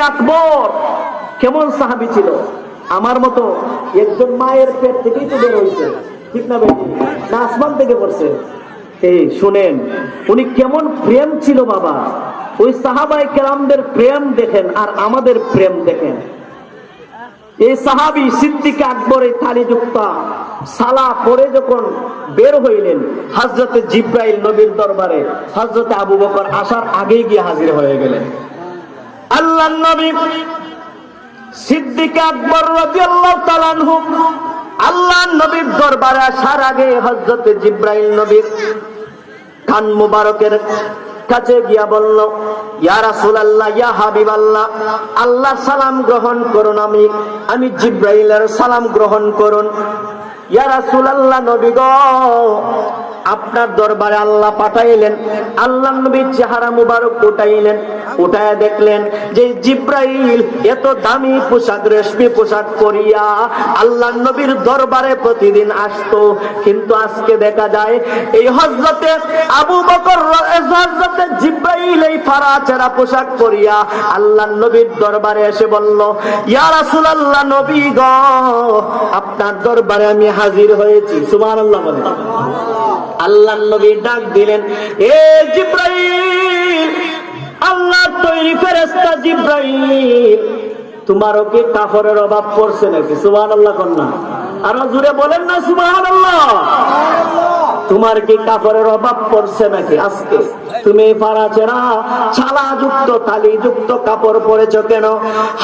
আকবর কেমন সাহাবি ছিল? আমার মতো একজন মায়ের পেট থেকেই তো বের হয়েছে। ঠিক না না আসমান থেকে পড়ছে। এই শুনেন, উনি কেমন প্রেম ছিল বাবা। ওই সাহাবাই কেরামদের প্রেম দেখেন আর আমাদের প্রেম দেখেন। এই সাহাবি সিদ্দিক আকবর সালা পরে যখন বের হইলেন হজরতে জিব্রাইল নবীর দরবারে হজরতে আবু বকর আসার গিয়ে হাজির হয়ে গেলেন। আল্লাহ নবী সিদ্দিক আকবর রাদিয়াল্লাহু আল্লাহ নবীর দরবারে আসার আগে হজরতে জিব্রাইল নবীর কান মুবারকের কাছে গিয়া বলল, ইয়া রাসূলুল্লাহ, ইয়া হাবিবাল্লাহ, আল্লাহ সালাম গ্রহণ করুন আমি আমি জিব্রাইলের সালাম গ্রহণ করুন। ইয়া রাসূলুল্লাহ, নবী গো আপনার দরবারে আল্লাহ পাঠাইলেন আল্লাহ নবীর চেহারা মুবারক উঠাইলেন, উঠায় দেখলেন যে জিব্রাইল এত দামি পোশাক, রেশমি পোশাক পরিয়া আল্লাহ নবীর দরবারে প্রতিদিন আসতো। কিন্তু আজকে দেখা যায়, এই হজরতে আবু বকর হজরতে জিব্রাইল এই ফারা চেরা পোশাক পরিয়া আল্লাহ নবীর দরবারে এসে বলল, ইয়া রাসূলুল্লাহ নবী গ, আপনার দরবারে আমি হাজির হয়েছি। সুবহানাল্লাহ বলে আল্লাহ নবী ডাক দিলেন, এ জিব্রাইল আল্লাহ তৈরি ফেরেস্তা জিব্রাইল, তোমারও কি কাফরের অভাব পড়ছে নাকি? সুবাহ আল্লাহ কন্যা আরও জুড়ে বলেন না সুবাহ আল্লাহ তোমার কি কাপড়ের অভাব পড়ছে নাকি আজকে? তুমি পাড়া চেরা ছালা যুক্ত তালি যুক্ত কাপড় পরেছ কেন?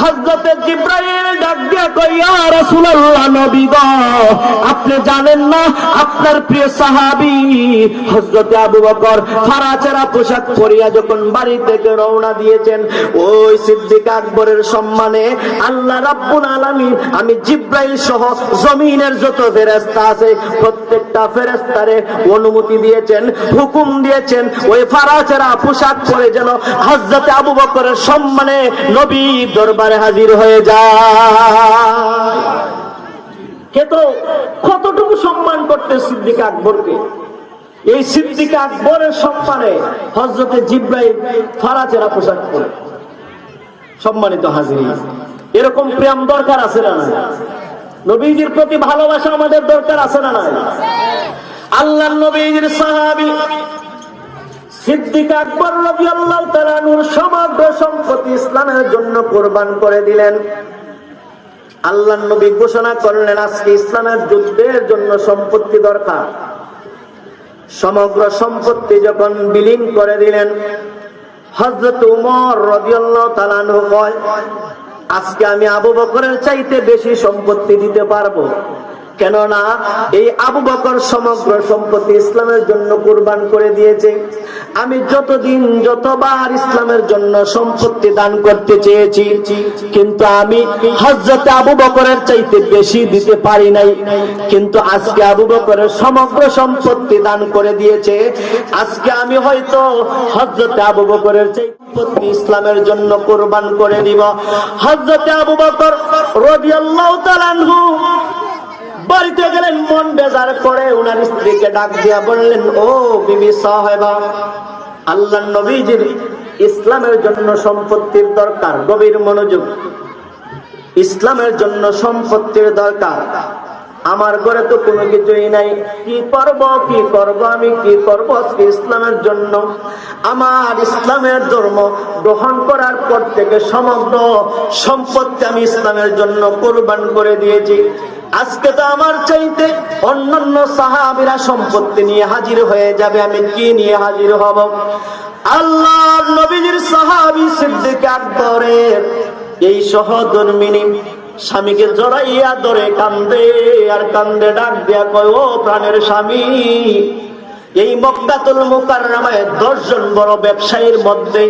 হজরতে জিব্রাইল ডাক কইয়া রাসূলুল্লাহ, নবী গো, আপনি জানেন না, আপনার প্রিয় সাহাবী হযরতে আবু বকর ফাড়া চেরা পোশাক পরিয়া যখন বাড়ি থেকে রওনা দিয়েছেন, ওই সিদ্দিক আকবরের সম্মানে আল্লাহ রাব্বুল আলামিন, আমি জিব্রাইল সহ জমিনের যত ফেরেশতা আছে, প্রত্যেকটা ফেরেশতারে অনুমতি দিয়েছেন, হুকুম দিয়েছেন, ওই ফারাচেরা পোশাক পরে যেন হযরতে আবু বকরের সম্মানে নবী দরবারে হাজির হয়ে যায়। কে তো কতটুকু সম্মান করতে সিদ্দিক আকবরকে? এই সিদ্দিক আকবরের সম্মানে হজরতে জিব্রাইল ফারাচেরা পোশাক পরে। সম্মানিত হাজির এরকম প্রেম দরকার আছে না? নবীজির প্রতি ভালোবাসা আমাদের দরকার আছে না নাই? আল্লাহ নবীজির সাহাবি সিদ্দিক আকবর রাদিয়াল্লাহু তাআলা আনহুর সমগ্র সম্পত্তি ইসলামের জন্য কোরবান করে দিলেন। আল্লাহ নবী ঘোষণা করলেন, আজকে ইসলামের যুদ্ধের জন্য সম্পত্তি দরকার। সমগ্র সম্পত্তি যখন বিলীন করে দিলেন হজরত উমর রাদিয়াল্লাহু তাআলা আনহু কয়, আজকে আমি আবু বকরের চাইতে বেশি সম্পত্তি দিতে পারব। কেননা এই আবু বকর সমগ্র সম্পত্তি ইসলামের জন্য কুরবান করে দিয়েছে। আমি যতদিন যতবার ইসলামের জন্য সম্পত্তি দান করতে চেয়েছি, কিন্তু আমি হজরত আবু বকরের চাইতে বেশি দিতে পারি নাই। কিন্তু আজকে আবু বকরের সমগ্র সম্পত্তি দান করে দিয়েছে। আজকে আমি হয়তো হজরত আবু বকরের চাইতে ইসলামের জন্য কোরবান করে দিব। হজরত আবু বকর তাআলা আনহু বাড়িতে গেলেন, মন বেজার করে উনার স্ত্রীকে ডাক দিয়া বললেন, ও বিবি সাহেবা আল্লাহ নবীজির ইসলামের জন্য সম্পত্তির দরকার, গভীর মনোযোগ। ইসলামের জন্য সম্পত্তির দরকার। আমার ঘরে তো কোনো কিছুই নাই। কি করব কি করব, আমি কি করব? ইসলামের জন্য, আমার ইসলামের ধর্ম গ্রহণ করার পর থেকে সমগ্র সম্পত্তি আমি ইসলামের জন্য কোরবান করে দিয়েছি। আজকে তো আমার চাইতে অন্যান্য সাহাবিরা সম্পত্তি নিয়ে হাজির হয়ে যাবে, আমি কি নিয়ে হাজির হব? আল্লাহ নবীজির সাহাবি সিদ্দিক আকবরের এই সহধর্মিনী স্বামীকে জড়াইয়া ধরে কান্দে, আর কান্দে ডাক দিয়া কয়, ও প্রাণের স্বামী এই মক্কাতুল মুকাররমায় দশজন বড় ব্যবসায়ীর মধ্যে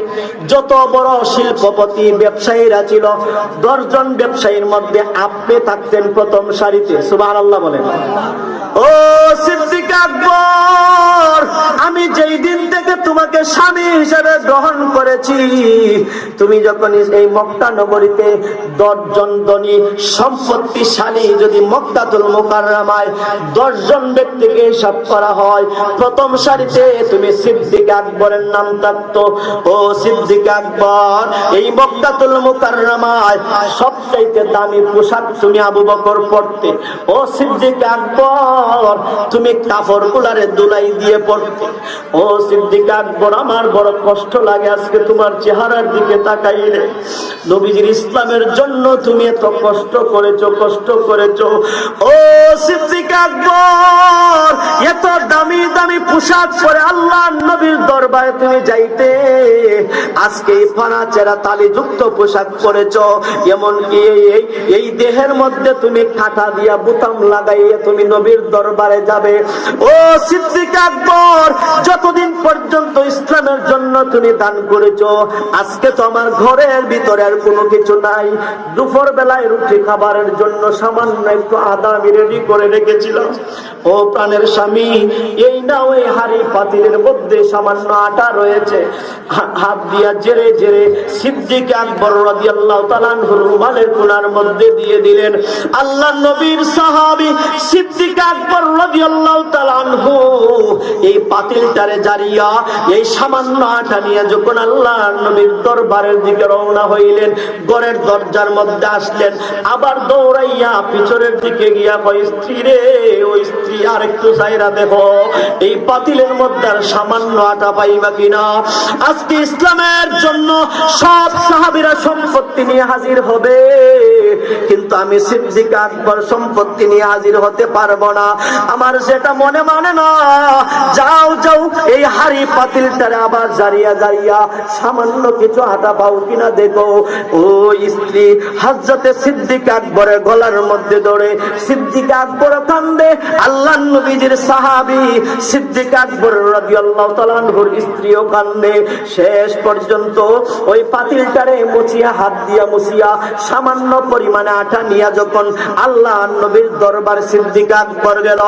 যত বড় শিল্পপতি ব্যবসায়ীরা ছিল, দশজন ব্যবসায়ীর মধ্যে আপনি থাকতেন প্রথম সারিতে। সুবহানাল্লাহ বলেন। ও সিদ্দিক আকবর, আমি যেই দিন থেকে তোমাকে স্বামী হিসেবে গ্রহণ করেছি তুমি যখন এই মক্কা নগরীতে দশজন ধনী, সম্পত্তিশালী যদি মক্কাতুল মোকাররমায় দশজন ব্যক্তিকে হিসাব করা হয়, প্রথম সারিতে তুমি সিদ্দিক আকবরের নাম থাকতো। ও সিদ্দিক আকবর, এই মক্কাতুল মোকাররমায় সবচাইতে দামি পোশাক তুমি আবু বকর পড়তে ও সিদ্দিক আকবর, তুমি কাপড় কুলারে দুলাই দিয়ে পড়তে ও সিদ্দিক আকবর, আমার বড় কষ্ট লাগে আজকে তোমার চেহারার দিকে নবীজির ইসলামের জন্য তুমি এত কষ্ট করেছ কষ্ট করেছ। ও সিদ্দিক এত দামি দামি পোশাক পরে আল্লাহ নবীর দরবারে তুমি যাইতে। আজকে ফানা চেরা তালি যুক্ত পোশাক পরেছো, এমনকি এই দেহের মধ্যে তুমি কাঁটা দিয়া বুতাম লাগাইয়ে তুমি নবীর দরবারে যাবে। ও সিদ্দিক যতদিন পর্যন্ত ইসলামের জন্য তুমি দান করেছ, আজকে তো ঘরের ভিতরে আর কোনো কিছু নাই। দুপুর বেলায় রুটি খাবারের জন্য সামান্য একটু আদা আমি রেডি করে রেখেছিলাম। ও প্রাণের স্বামী, এই না ওই হাড়ি পাতিলের মধ্যে সামান্য আটা রয়েছে। হাত দিয়া জেরে জেরে সিদ্দিক আকবর রাদিয়াল্লাহু তাআলা আনহুর রুমালের কোনার মধ্যে দিয়ে দিলেন, আল্লাহ নবীর সাহাবী সিদ্দিক আকবর রাদিয়াল্লাহু তাআলা আনহু, এই পাতিলটারে জারিয়া, এই সামান্য আটা নিয়ে যখন আল্লাহ নবীর দরবারের দিকে রওনা হইলেন, ঘরের দরজার মধ্যে আসলেন। আবার দৌড়াইয়া পিছনের দিকে গিয়া কয়, স্ত্রী রে, ওই স্ত্রী আর একটু চাইরা দেখো। এই পাতিলের মধ্যে আর সামান্য আটা পাইবা কিনা? আজকে ইসলামের জন্য সব সাহাবিরা সম্পত্তি নিয়ে হাজির হবে। কিন্তু আমি সিদ্দিক আকবর সম্পত্তি নিয়ে হাজির হতে পারব না। আমার সেটা মনে মানে না। যাও যাও, এই হাড়ি পাতিলটারে আবার জারিয়া জারিয়া সামান্য কিছু আটা পাও কিনা দেখো। ও স্ত্রী হজরতে সিদ্দিক আকবরের গলার মধ্যে ধরে সিদ্দিক আকবর কান্দে। আল্লাহ নবীজির সাহাবি সিদ্দিক আকবর রাদিয়াল্লাহু তাআলা আনহুর স্ত্রীও কান্দে। শেষ পর্যন্ত ওই পাতিলটারে মুছিয়া, হাত দিয়া মুছিয়া সামান্য পরিমাণে আটা নিয়া যখন আল্লাহ নবীর দরবার সিদ্দিক আকবর গেল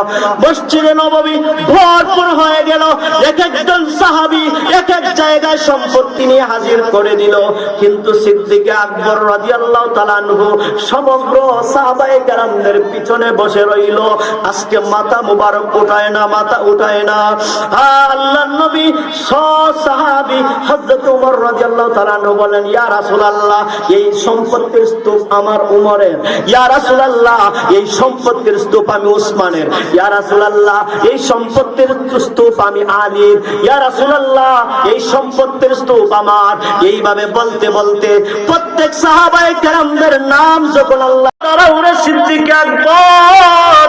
মসজিদে নববী ভরপুর হয়ে গেল। এক একজন সাহাবি এক এক জায়গায় সম্পত্তি নিয়ে হাজির করে দিল। কিন্তু সিদ্দিক আকবর রাদিয়াল্লাহু তাআলা আনহু সমগ্র সাহাবায়ে কেরামদের পিছনে বসে রইল। আজকে মাথা মুবারক উঠায় না মাথা উঠায় না। আহ, আল্লাহর নবী সাহাবি হযরত ওমর রাদিয়াল্লাহু তাআলা আনহু বলেন ইয়া রাসূলুল্লাহ এই সম্পত্তির স্তূপ আমার উমরের। ইয়া এই সম্পত্তির স্তূপ আমি উসমানের। ইয়া এই সম্পত্তির স্তূপ আমি আলীর। ইয়া এই সম্পত্তির স্তূপ আমার। এইভাবে বলতে বলতে প্রত্যেক সাহাবায়ে কেরামদের নাম যখন আল্লাহ তারা উড়ে সিদ্দিক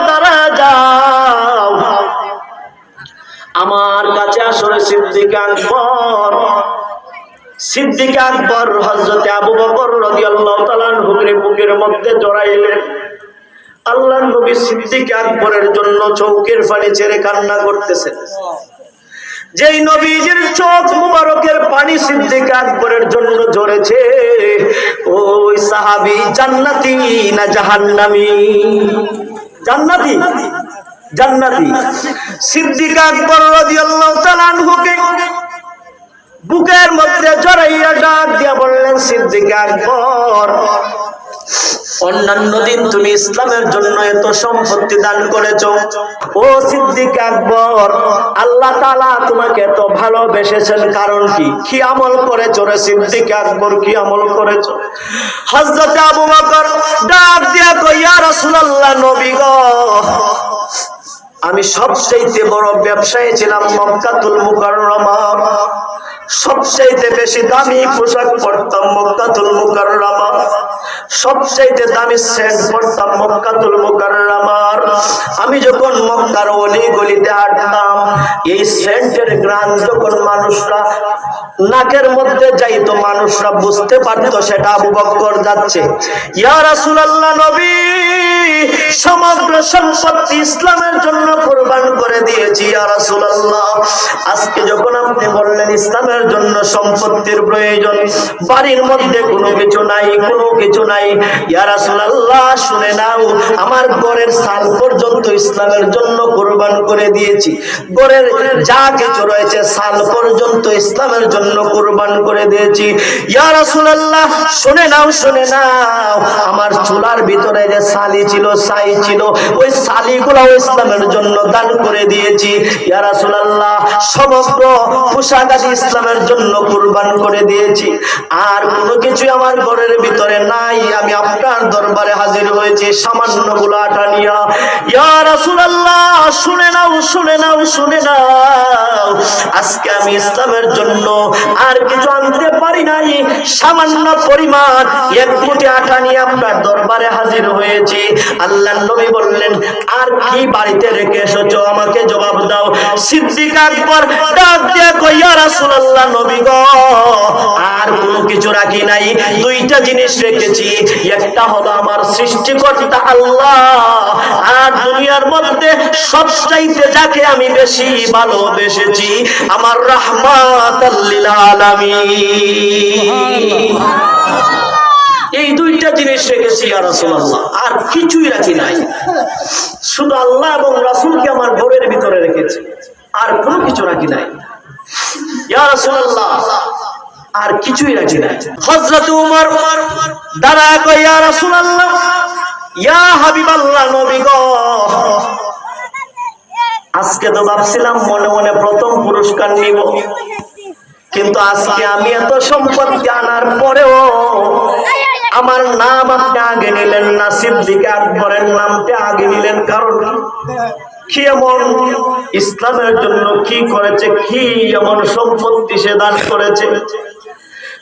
তারা যাও। আমার কাছে আসলে সিদ্দিক আকবর। সিদ্দিক আকবর হজরতে আবু বকর রাদিয়াল্লাহু তাআলা বুকের মধ্যে জড়াইলেন। আল্লাহ নবী সিদ্দিক আকবরের জন্য চৌকের পানি ছেড়ে কান্না করতেছেন। যেই নবীজির চোখ মুবারকের পানি সিদ্দিক আকবরের জন্য ঝরেছে, ওই সাহাবী জান্নাতি না জাহান্নামী? জান্নাতি? জান্নাতি। সিদ্দিক আকবর রাদিয়াল্লাহু তাআলা আনহুকে বুকের মধ্যে জড়াইয়া ডাক দিয়া বললেন, সিদ্দিক আকবর অন্যান্য দিন তুমি ইসলামের জন্য এত সম্পত্তি দান করেছ। ও সিদ্দিক আকবর, আল্লাহ তাআলা তোমাকে এত ভালোবেসেছেন কারণ কি? কি আমল করেছ রে সিদ্দিক আকবর? কি আমল করেছ? হযরত আবু বকর ডাক দিয়া কই ইয়া রাসূলুল্লাহ, নবী আমি সবচাইতে বড় ব্যবসায়ী ছিলাম মক্কাতুল মুকাররমা। সবচাইতে বেশি দামি পোশাক পরতাম মক্কাতুল মুকাররমা। সবচাইতে দামি সেন্ট পরতাম মক্কাতুল মুকাররমার। আমি যখন মক্কার অলি গলিতে হাঁটতাম, এই সেন্টের গ্রাম যখন মানুষরা নাকের মধ্যে যাইতো, মানুষরা বুঝতে পারতো সেটা আবু বক্কর যাচ্ছে। ইয়া রাসূলুল্লাহ নবী, সমগ্র সম্পত্তি ইসলামের জন্য কোরবান করে দিয়েছি, ইয়া রাসূলুল্লাহ। আজকে যখন আপনি বললেন ইসলামের জন্য সম্পত্তির প্রয়োজন, বাড়ির মধ্যে কোনো কিছু নাই, কোনো কিছু নাই শুনে নাও, আমার ঘরের সাল পর্যন্ত ইসলামের জন্য কোরবান করে দিয়েছি। ঘরের যা কিছু রয়েছে সাল পর্যন্ত ইসলামের জন্য কোরবান করে দিয়েছি। শুনে নাও শুনে নাও, আমার চুলার ভিতরে যে সালি ছিল, সাই ছিল, ওই সালিগুলো ইসলামের জন্য দান করে দিয়েছি। ইয়া রাসূলুল্লাহ, সমগ্র পোশাক আদি ইসলামের জন্য কুরবান করে দিয়েছি। আর কোনো কিছু আমার ঘরের ভিতরে নাই আমি আপনার দরবারে হাজির হয়েছি সামান্য গুলাটা নিয়া। ইয়া শুনে নাও শুনে নাও শুনে নাও। আজকে আমি ইসলামের জন্য আর কিছু আনতে পারি নাই। সামান্য পরিমাণ এক কোটি আটা নিয়ে আপনার দরবারে হাজির হয়েছি। আল্লাহ নবী বললেন, আর কি বাড়িতে রেখে এসেছ? আমাকে জবাব দাও। সিদ্দিক আকবর ডাক দিয়ে কইয়া রাসূলুল্লাহ নবী গো, আর কোনো কিছু রাখি নাই। দুইটা জিনিস রেখেছি। একটা হলো আমার সৃষ্টিকর্তা আল্লাহ। আর দুনিয়ার মধ্যে সবচাইতে যাকে আমি বেশি ভালোবেসেছি, আমার রাহমাতাল লিল এই দুইটা জিনিস রেখেছি আর আর কিছুই রাখি নাই। শুধু আল্লাহ এবং রাসূলকে আমার ঘরের ভিতরে রেখেছি, আর কোনো কিছু রাখি নাই। ইয়া রাসূলুল্লাহ আর কিছুই রাখি নাই। হযরত উমর দাঁড়া কই ইয়া রাসূলুল্লাহ, ইয়া হাবিবাল্লাহ নবী গো। আজকে তো ভাবছিলাম মনে মনে প্রথম পুরস্কার নিব। কিন্তু আজকে আমি এত সম্পত্তি আনার পরেও আমার নাম আপনি আগে নিলেন না, সিদ্দিক আকবরের নামটা আগে নিলেন। কারণ কি এমন? ইসলামের জন্য কি করেছে? কি এমন সম্পত্তি সে দান করেছে?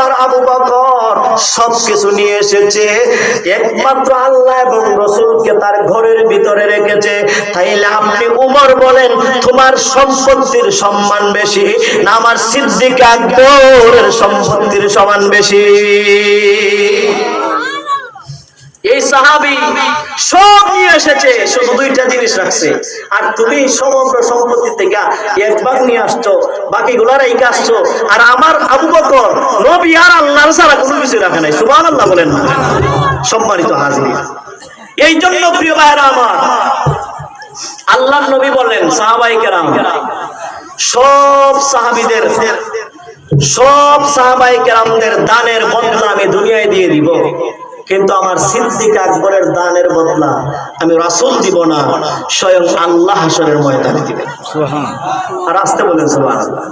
আমার আবু বকর সবকিছু নিয়ে এসেছে। একমাত্র আল্লাহ এবং রসুলকে তার ঘরের ভিতরে রেখেছে। তাইলে আপনি উমর বলেন, তোমার সম্পত্তির সম্মান বেশি না আমার সিদ্দিক আকবরের সম্পত্তির সমান বেশি? এই সাহাবি সব নিয়ে এসেছে, শুধু দুইটা জিনিস রাখছে। আর তুমি সমগ্র সম্পত্তি থেকে এক ভাগ নিয়ে আসছো, বাকিগুলো রেখে আসছো। আর আমার আবু বকর, নবী আর আল্লাহর ছাড়া কোনো কিছু রাখে নাই। সুবহানাল্লাহ বলেন না। সম্মানিত হাজির। এই জন্য প্রিয় ভাইরা আমার আল্লাহ নবী বলেন, সাহাবাই কেরাম, সব সাহাবিদের, সব সাহাবাই কেরামদের দানের বদলা আমি দুনিয়ায় দিয়ে দিব। কিন্তু আমার সিদ্দিক আকবরের দানের বদলা আমি রাসুল দিব না স্বয়ং আল্লাহ হাসরের ময়দানে দিবেন। আর আসতে বলেন সুবহানাল্লাহ।